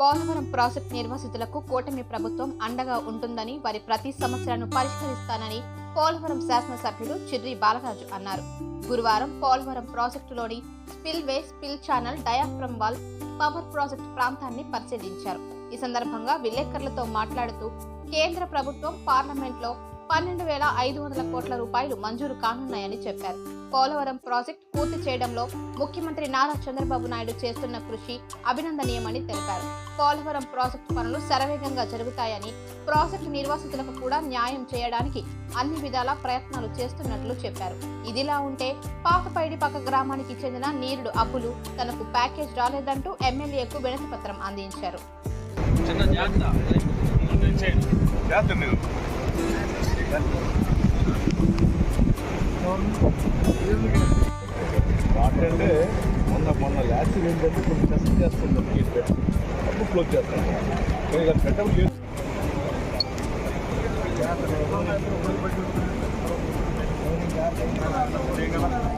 Polavaram project నిర్వాసితులకు కూటమి ప్రభుత్వం అండగా ఉంటుందని వారి ప్రతి సమస్యలను పరిష్కరిస్తానని పోలవరం శాసనసభ్యుడు చిర్రి బాలరాజు అన్నారు. గురువారం Polavaram ప్రాజెక్టులోని spillway spill channel diaphragm wall power project ప్రాంతాన్ని పరిశీలించారు. ఈ సందర్భంగా విలేకరులతో మాట్లాడుతూ కేంద్ర ప్రభుత్వం పార్లమెంట్లో పన్నెండు వేల ఐదు వందల కోట్ల రూపాయలు మంజూరు కానున్నాయని చెప్పారు. పోలవరం ప్రాజెక్టు పూర్తి చేయడంలో ముఖ్యమంత్రి నారా చంద్రబాబు నాయుడు చేస్తున్న కృషి అభినందనీయమని తెలిపారు. పోలవరం ప్రాజెక్టు పనులు శరవేగంగా జరుగుతాయని ప్రాజెక్టు నిర్వాసితులకు కూడా న్యాయం చేయడానికి అన్ని విధాల ప్రయత్నాలు చేస్తున్నట్లు చెప్పారు. ఇదిలా ఉంటే పాతపైడిపక్క గ్రామానికి చెందిన నీరుడు అబ్బులు తనకు ప్యాకేజ్ రాలేదంటూ ఎమ్మెల్యేకు వినతి పత్రం అందించారు అంటే మొన్న మొన్న లాస్ట్ ఏంటంటే కొన్ని టెస్ట్ చేస్తుంది అప్పుడు క్లోజ్ చేస్తాను. కానీ ఇలా పెట్టడం లేదు జాగ్రత్త